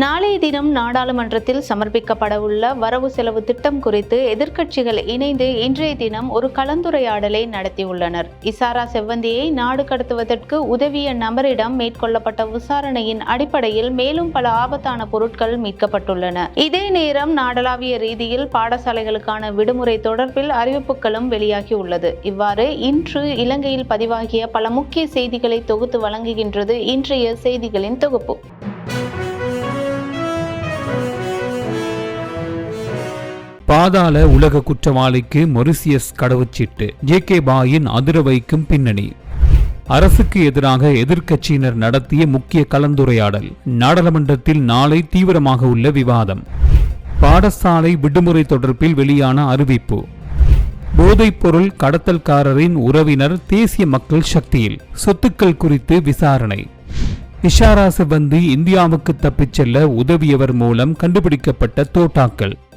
நாளைய தினம் நாடாளுமன்றத்தில் சமர்ப்பிக்கப்படவுள்ள வரவு செலவு திட்டம் குறித்து எதிர்க்கட்சிகள் இணைந்து இன்றைய தினம் ஒரு கலந்துரையாடலை நடத்தியுள்ளனர். இசாரா செவ்வந்தியை நாடு கடத்துவதற்கு உதவிய நபரிடம் மேற்கொள்ளப்பட்ட விசாரணையின் அடிப்படையில் மேலும் பல ஆபத்தான பொருட்கள் மீட்கப்பட்டுள்ளன. இதே நேரம் நாடளாவிய ரீதியில் பாடசாலைகளுக்கான விடுமுறை தொடர்பில் அறிவிப்புகளும் வெளியாகியுள்ளது. இவ்வாறு இன்று இலங்கையில் பதிவாகிய பல முக்கிய செய்திகளை தொகுத்து வழங்குகின்றது இன்றைய செய்திகளின் தொகுப்பு. பாதாள உலக குற்றவாளிக்கு மொரிசியஸ் கடவுச்சீட்டு. ஜே கே பாயின் அதிர வைக்கும் பின்னணி. அரசுக்கு எதிராக எதிர்க்கட்சியினர் நடத்திய முக்கிய கலந்துரையாடல். நாடாளுமன்றத்தில் நாளை தீவிரமாக உள்ள விவாதம். பாடசாலை விடுமுறை தொடர்பில் வெளியான அறிவிப்பு. போதைப்பொருள் கடத்தல்காரரின் உறவினர் தேசிய மக்கள் சக்தியில். சொத்துக்கள் குறித்து விசாரணை. இஷாரா சிபந்தி இந்தியாவுக்கு தப்பிச் செல்ல உதவியவர் மூலம் கண்டுபிடிக்கப்பட்ட தோட்டாக்கள்.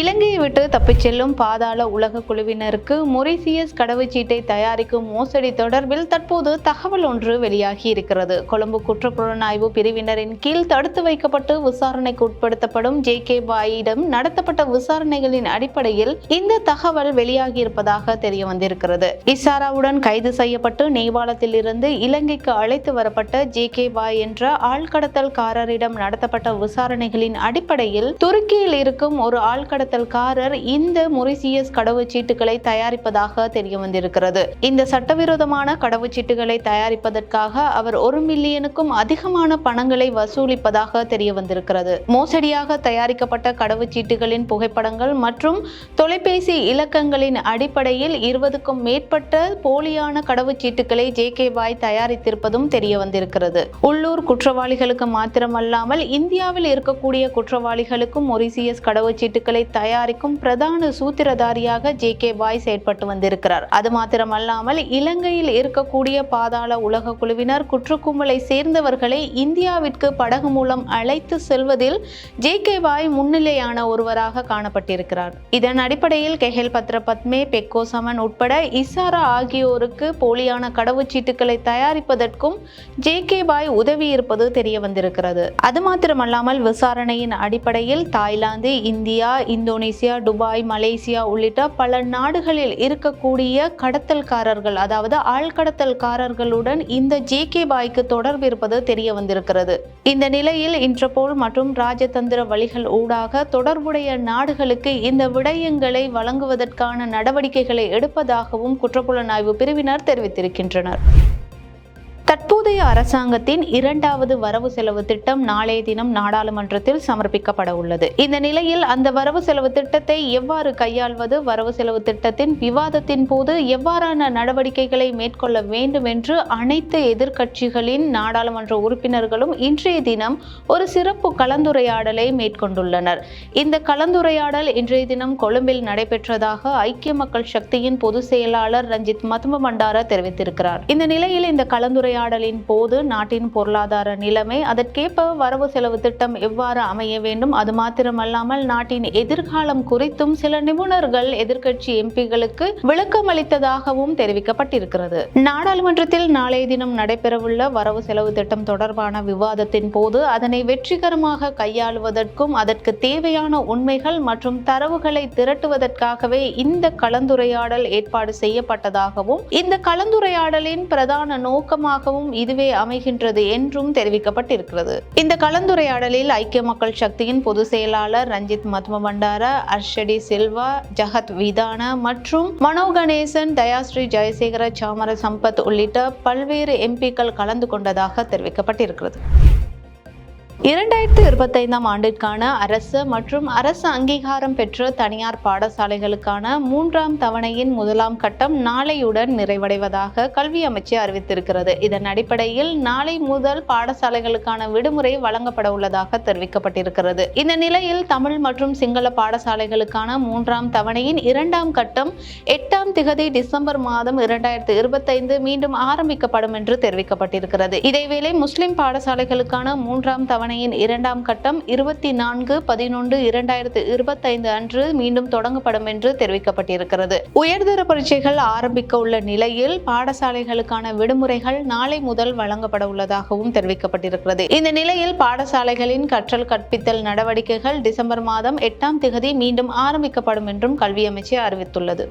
இலங்கையை விட்டு தப்பிச் செல்லும் பாதாள உலக குழுவினருக்கு மொரிசியஸ் கடவுச்சீட்டை தயாரிக்கும் மோசடி தொடர்பில் தற்போது தகவல் ஒன்று வெளியாகி இருக்கிறது. கொழும்பு குற்றப்புலனாய்வு பிரிவினரின் கீழ் தடுத்து வைக்கப்பட்டு விசாரணைக்கு உட்படுத்தப்படும் ஜே கே பாயிடம் நடத்தப்பட்ட விசாரணைகளின் அடிப்படையில் இந்த தகவல் வெளியாகி இருப்பதாக தெரிய வந்திருக்கிறது. இசாராவுடன் கைது செய்யப்பட்டு நேபாளத்தில் இருந்து இலங்கைக்கு அழைத்து வரப்பட்ட ஜே கே பாய் என்ற ஆழ்கடத்தல்காரரிடம் நடத்தப்பட்ட விசாரணைகளின் அடிப்படையில் துருக்கியில் இருக்கும் ஒரு ஆழ்கடத்தல்காரர் இந்த மொரிசியஸ் கடவுச்சீட்டுகளை தயாரிப்பதாக தெரிய வந்திருக்கிறது இந்த சட்டவிரோதமான கடவுச்சீட்டுகளை தயாரிப்பதற்காக அவர் ஒரு மில்லியனுக்கும் அதிகமான பணங்களை வசூலிப்பதாக தெரிய வந்திருக்கிறது மோசடியாக தயாரிக்கப்பட்ட கடவுச்சீட்டுகளின் புகைப்படங்கள் மற்றும் தொலைபேசி இலக்கங்களின் அடிப்படையில் இருபதுக்கும் மேற்பட்ட போலியான கடவுச்சீட்டுகளை ஜே கே பாய் தயாரித்திருப்பதும் தெரிய வந்திருக்கிறது உள்ளூர் குற்றவாளிகளுக்கு மாத்திரமல்லாமல் இந்தியாவில் இருக்கக்கூடிய குற்றவாளிகளுக்கும் மொரிசியஸ் கடவுச்சீட்டுகளை தயாரிக்கும் பிரதான சூத்திரதாரியாக ஜே கே பாய் செயற்பட்டு வந்திருக்கிறார். அது மாத்திரமல்லாமல் இலங்கையில் இருக்கக்கூடிய பாதாள உலக குழுவினர் குற்றக்கும்பலை சேர்ந்தவர்களை இந்தியாவிற்கு படகு மூலம் அழைத்து செல்வதில் ஜே கே பாய் முன்னிலையான ஒருவராக காணப்பட்டிருக்கிறார். இதன் அடிப்படையில் கெஹெல் பத்ர பத்மே பெக்கோ சமன் உட்பட இசாரா ஆகியோருக்கு போலியான கடவுச்சீட்டுகளை தயாரிப்பதற்கும் ஜே கே பாய் உதவி இருப்பது தெரிய வந்திருக்கிறது. அது மாத்திரமல்லாமல் விசாரணையின் அடிப்படையில் Thailand India Indonesia Dubai Malaysia உள்ளிட்ட பல நாடுகளில் இருக்கக்கூடிய கடத்தல்காரர்கள் அதாவது ஆழ்கடத்தல்காரர்களுடன் இந்த ஜே கே பாய்க்கு தொடர்பு இருப்பது தெரிய வந்திருக்கிறது. இந்த நிலையில் இன்டர்போல் மற்றும் ராஜதந்திர வழிகள் ஊடாக தொடர்புடைய நாடுகளுக்கு இந்த விடயங்களை வழங்குவதற்கான நடவடிக்கைகளை எடுப்பதாகவும் குற்றப்புலனாய்வு பிரிவினர் தெரிவித்திருக்கின்றனர். தற்போதைய அரசாங்கத்தின் இரண்டாவது வரவு செலவு திட்டம் நாளைய தினம் நாடாளுமன்றத்தில் சமர்ப்பிக்கப்பட உள்ளது. இந்த நிலையில் அந்த வரவு செலவு திட்டத்தை எவ்வாறு கையாள்வது? வரவு செலவு திட்டத்தின் விவாதத்தின் போது எவ்வாறான நடவடிக்கைகளை மேற்கொள்ள வேண்டும் என்று அனைத்து எதிர்க்கட்சிகளின் நாடாளுமன்ற உறுப்பினர்களும் இன்றைய தினம் ஒரு சிறப்பு கலந்துரையாடலை மேற்கொண்டுள்ளனர். இந்த கலந்துரையாடல் இன்றைய தினம் கொழும்பில் நடைபெற்றதாக ஐக்கிய மக்கள் சக்தியின் பொதுச் செயலாளர் ரஞ்சித் மதும பண்டார தெரிவித்திருக்கிறார். இந்த நிலையில் இந்த கலந்துரையாடல் உரையாடலின் போது நாட்டின் பொருளாதார நிலைமை அதற்கேற்ப வரவு செலவு திட்டம் எவ்வாறு அமைய வேண்டும் அது மாத்திரமல்லாமல் நாட்டின் எதிர்காலம் குறித்தும் சில நிபுணர்கள் எதிர்க்கட்சி எம்பிகளுக்கு விளக்கம் அளித்ததாகவும் தெரிவிக்கப்பட்டிருக்கிறது. நாடாளுமன்றத்தில் நாளைய தினம் நடைபெறவுள்ள வரவு செலவு திட்டம் தொடர்பான விவாதத்தின் போது அதனை வெற்றிகரமாக கையாளுவதற்கும் அதற்கு தேவையான உண்மைகள் மற்றும் தரவுகளை திரட்டுவதற்காகவே இந்த கலந்துரையாடல் ஏற்பாடு செய்யப்பட்டதாகவும் இந்த கலந்துரையாடலின் பிரதான நோக்கமாக நோக்கமாகவும் இதுவே அமைகின்றது என்றும் தெரிவிக்கப்பட்டிருக்கிறது. இந்த கலந்துரையாடலில் ஐக்கிய மக்கள் சக்தியின் பொதுச் செயலாளர் ரஞ்சித் மத்ம பண்டார அர்ஷடி சில்வா ஜகத் விதான மற்றும் மனோ கணேசன் தயாஸ்ரீ ஜெயசேகர சாமர சம்பத் உள்ளிட்ட பல்வேறு எம்பிக்கள் கலந்து கொண்டதாக தெரிவிக்கப்பட்டிருக்கிறது. இரண்டாயிரத்து இருபத்தைந்தாம் ஆண்டிற்கான அரசு மற்றும் அரசு அங்கீகாரம் பெற்ற தனியார் பாடசாலைகளுக்கான மூன்றாம் தவணையின் முதலாம் கட்டம் நாளையுடன் நிறைவடைவதாக கல்வி அமைச்சு அறிவித்திருக்கிறது. இதன் அடிப்படையில் நாளை முதல் பாடசாலைகளுக்கான விடுமுறை வழங்கப்பட உள்ளதாக தெரிவிக்கப்பட்டிருக்கிறது. இந்த நிலையில் தமிழ் மற்றும் சிங்கள பாடசாலைகளுக்கான மூன்றாம் தவணையின் இரண்டாம் கட்டம் எட்டாம் திகதி டிசம்பர் மாதம் இரண்டாயிரத்து இருபத்தைந்து மீண்டும் ஆரம்பிக்கப்படும் என்று தெரிவிக்கப்பட்டிருக்கிறது. இதேவேளை முஸ்லிம் பாடசாலைகளுக்கான மூன்றாம் தவணை தவணையின் இரண்டாம் கட்டம் இருபத்தி நான்கு பதினொன்று இரண்டாயிரத்து இருபத்தைந்து அன்று மீண்டும் தொடங்கப்படும் என்று தெரிவிக்கப்பட்டிருக்கிறது. உயர்தர பரீட்சைகள் ஆரம்பிக்க உள்ள நிலையில் பாடசாலைகளுக்கான விடுமுறைகள் நாளை முதல் வழங்கப்பட உள்ளதாகவும் தெரிவிக்கப்பட்டிருக்கிறது. இந்த நிலையில் பாடசாலைகளின் கற்றல் கற்பித்தல் நடவடிக்கைகள் டிசம்பர் மாதம் எட்டாம் திகதி மீண்டும் ஆரம்பிக்கப்படும் என்றும் கல்வி அமைச்சு அறிவித்துள்ளது.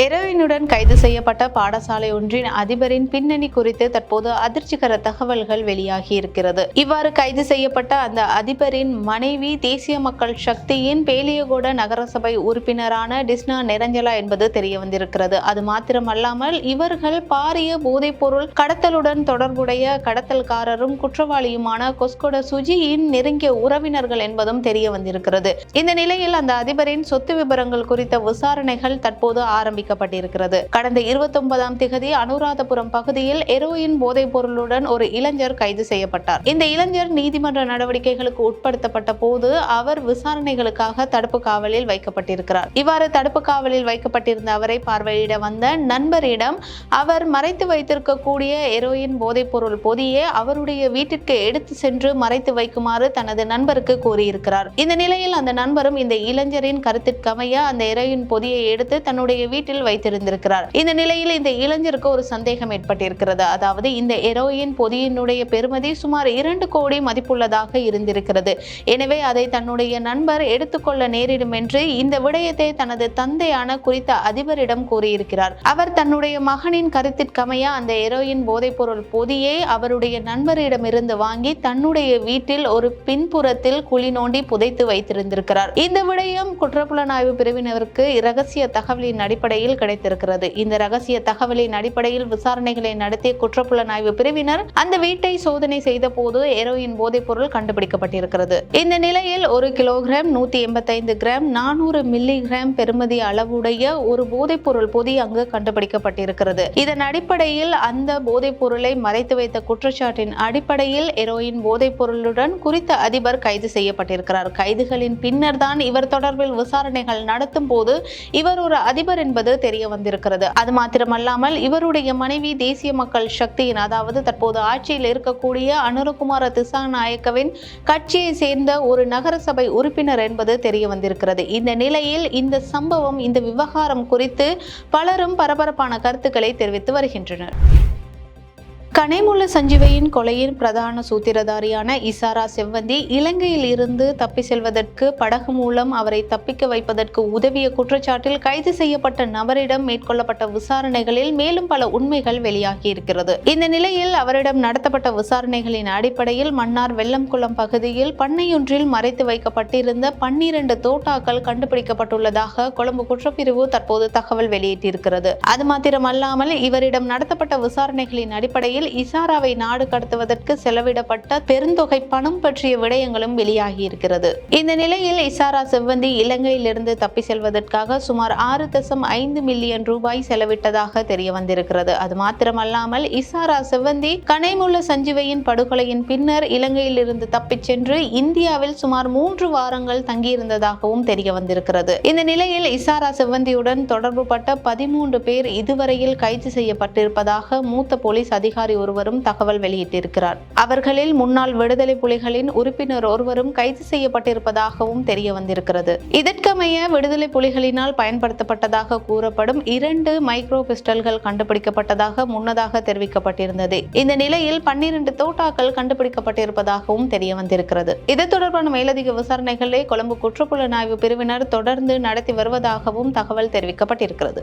ஹெரோயினுடன் கைது செய்யப்பட்ட பாடசாலை ஒன்றின் அதிபரின் பின்னணி குறித்து தற்போது அதிர்ச்சிகர தகவல்கள் வெளியாகி இருக்கிறது. இவ்வாறு கைது செய்யப்பட்ட அந்த அதிபரின் மனைவி தேசிய மக்கள் சக்தியின் பேலியகோட நகரசபை உறுப்பினரான டிஸ்னா நிரஞ்சலா என்பது தெரிய வந்திருக்கிறது அது மாத்திரமல்லாமல் இவர்கள் பாரிய போதைப்பொருள் கடத்தலுடன் தொடர்புடைய கடத்தல்காரரும் குற்றவாளியுமான கொஸ்கொட சுஜியின் நெருங்கிய உறவினர்கள் என்பதும் தெரிய வந்திருக்கிறது இந்த நிலையில் அந்த அதிபரின் சொத்து விபரங்கள் குறித்த விசாரணைகள் தற்போது ஆரம்பிக்கப்பட்டிருக்கிறது கடந்த இருபத்தி ஒன்பதாம் திகதி அனுராதபுரம் பகுதியில் எரோயின் போதைப் பொருளுடன் ஒரு இளைஞர் கைது செய்யப்பட்டார். இந்த இளைஞர் நீதிமன்ற நடவடிக்கைகளுக்கு உட்படுத்தப்பட்ட போது அவர் விசாரணைகளுக்காக தடுப்பு காவலில் வைக்கப்பட்டிருக்கிறார். இவ்வாறு தடுப்பு காவலில் வைக்கப்பட்டிருந்த அவரை பார்வையிட வந்த நண்பரிடம் அவர் மறைத்து வைத்திருக்கக்கூடிய எரோயின் போதைப் பொருள் பொதியை அவருடைய வீட்டிற்கு எடுத்து சென்று மறைத்து வைக்குமாறு தனது நண்பருக்கு கூறியிருக்கிறார். இந்த நிலையில் அந்த நண்பரும் இந்த இளைஞரின் கருத்திற்கமைய அந்த எரோயின் பொதியை எடுத்து தன்னுடைய வீட்டில் வைத்திருந்திருக்கிறார். இந்த நிலையில் இந்த இளைஞருக்கு ஒரு சந்தேகம் ஏற்பட்டிருக்கிறது. அதாவது இந்த எரோயின் பொதியினுடைய பெறுமதி சுமார் இரண்டு கோடி மதிப்புள்ளதாக இருந்திருக்கிறது. எனவே அதை தன்னுடைய நண்பர் எடுத்துக்கொள்ள நேரிடும் என்று இந்த விடயத்தை தனது தந்தையான குறித்த அதிபரிடம் கூறியிருக்கிறார். அவர் தன்னுடைய மகனின் கருத்திற்கமைய அந்த எரோயின் போதைப்பொருள் பொதியை அவருடைய நண்பரிடமிருந்து வாங்கி தன்னுடைய வீட்டில் ஒரு பின்புறத்தில் குழி நோண்டி புதைத்து வைத்திருந்திருக்கிறார். இந்த விடயம் குற்றப்புலனாய்வு பிரிவினருக்கு இரகசிய தகவலின் அடிப்படையில் கிடைத்திருக்கிறது. இந்த ரகசிய தகவலின் அடிப்படையில் விசாரணைகளை நடத்திய குற்றப்புலனாய்வு பிரிவினர் அந்த வீட்டை சோதனை செய்த போது எரோயின் போதைப் பொருள் கண்டுபிடிக்கப்பட்டிருக்கிறது. இந்த நிலையில் ஒரு கிலோகிராம் நூத்தி எண்பத்தைந்து கிராம் நானூறு மில்லி கிராம் பெறுமதி அளவுடைய ஒரு போதைப் பொருள் பொதி அங்கு கண்டுபிடிக்கப்பட்டிருக்கிறது. இதன் அடிப்படையில் அந்த போதைப் பொருளை மறைத்து வைத்த குற்றச்சாட்டின் அடிப்படையில் எரோயின் போதைப் பொருளுடன் குறித்த அதிபர் கைது செய்யப்பட்டிருக்கிறார். கைதுகளின் பின்னர் தான் இவர் தொடர்பில் விசாரணைகள் நடத்தும் போது இவர் ஒரு அதிபர் என்பது தெரிய வந்திருக்கிறது. அது மாத்திரமல்லாமல் இவருடைய மனைவி தேசிய மக்கள் சக்தியின் அதாவது தற்போது ஆட்சியில் இருக்கக்கூடிய அனுரகுமார திசாநாயக்கவின் கட்சியை சேர்ந்த ஒரு நகரசபை உறுப்பினர் என்பது தெரிய வந்திருக்கிறது. இந்த நிலையில் இந்த சம்பவம் இந்த விவகாரம் குறித்து பலரும் பரபரப்பான கருத்துக்களை தெரிவித்து வருகின்றனர். கனைமுள்ள சஞ்சீவையின் கொலையின் பிரதான சூத்திரதாரியான இசாரா செவ்வந்தி இலங்கையில் இருந்து தப்பி செல்வதற்கு படகு மூலம் அவரை தப்பிக்க வைப்பதற்கு உதவிய குற்றச்சாட்டில் கைது செய்யப்பட்ட நபரிடம் மேற்கொள்ளப்பட்ட விசாரணைகளில் மேலும் பல உண்மைகள் வெளியாகி இருக்கிறது இந்த நிலையில் அவரிடம் நடத்தப்பட்ட விசாரணைகளின் அடிப்படையில் மன்னார் வெள்ளம்குளம் பகுதியில் பண்ணையொன்றில் மறைத்து வைக்கப்பட்டிருந்த பன்னிரண்டு தோட்டாக்கள் கண்டுபிடிக்கப்பட்டுள்ளதாக கொழும்பு குற்றப்பிரிவு தற்போது தகவல் வெளியிட்டிருக்கிறது. அது மாத்திரமல்லாமல் இவரிடம் நடத்தப்பட்ட விசாரணைகளின் அடிப்படையில் இசாராவை நாடு கடத்துவதற்கு செலவிடப்பட்ட பெருந்தொகை பணம் பற்றிய விடயங்களும் வெளியாகி இருக்கிறது இந்த நிலையில் இசாரா செவ்வந்தி இலங்கையிலிருந்து தப்பி செல்வதற்காக சுமார் ஆறு தசம் ஐந்து மில்லியன் ரூபாய் செலவிட்டதாக தெரிய வந்திருக்கிறது. அது மாத்திரமல்லாமல் இசாரா செவ்வந்தி கனைமுள்ள சஞ்சீவையின் படுகொலையின் பின்னர் இலங்கையில் இருந்து தப்பிச் சென்று இந்தியாவில் சுமார் மூன்று வாரங்கள் தங்கியிருந்ததாகவும் தெரிய வந்திருக்கிறது. இந்த நிலையில் இசாரா செவ்வந்தியுடன் தொடர்புபட்ட பதிமூன்று பேர் இதுவரையில் கைது செய்யப்பட்டிருப்பதாக மூத்த போலீஸ் அதிகாரி ஒருவரும் தகவல் வெளியிட்டிருக்கிறார். அவர்களில் முன்னாள் விடுதலை புலிகளின் உறுப்பினர் ஒருவரும் கைது செய்யப்பட்டிருப்பதாகவும் தெரிய வந்திருக்கிறது இதற்கமைய விடுதலை புலிகளினால் பயன்படுத்தப்பட்டதாக கூறப்படும் இரண்டு மைக்ரோ பிஸ்டல்கள் கண்டுபிடிக்கப்பட்டதாக முன்னதாக தெரிவிக்கப்பட்டிருந்தது. இந்த நிலையில் பன்னிரண்டு தோட்டாக்கள் கண்டுபிடிக்கப்பட்டிருப்பதாகவும் தெரிய வந்திருக்கிறது இது தொடர்பான மேலதிக விசாரணைகளை கொழும்பு குற்றப்புலனாய்வு பிரிவினர் தொடர்ந்து நடத்தி வருவதாகவும் தகவல் தெரிவிக்கப்பட்டிருக்கிறது.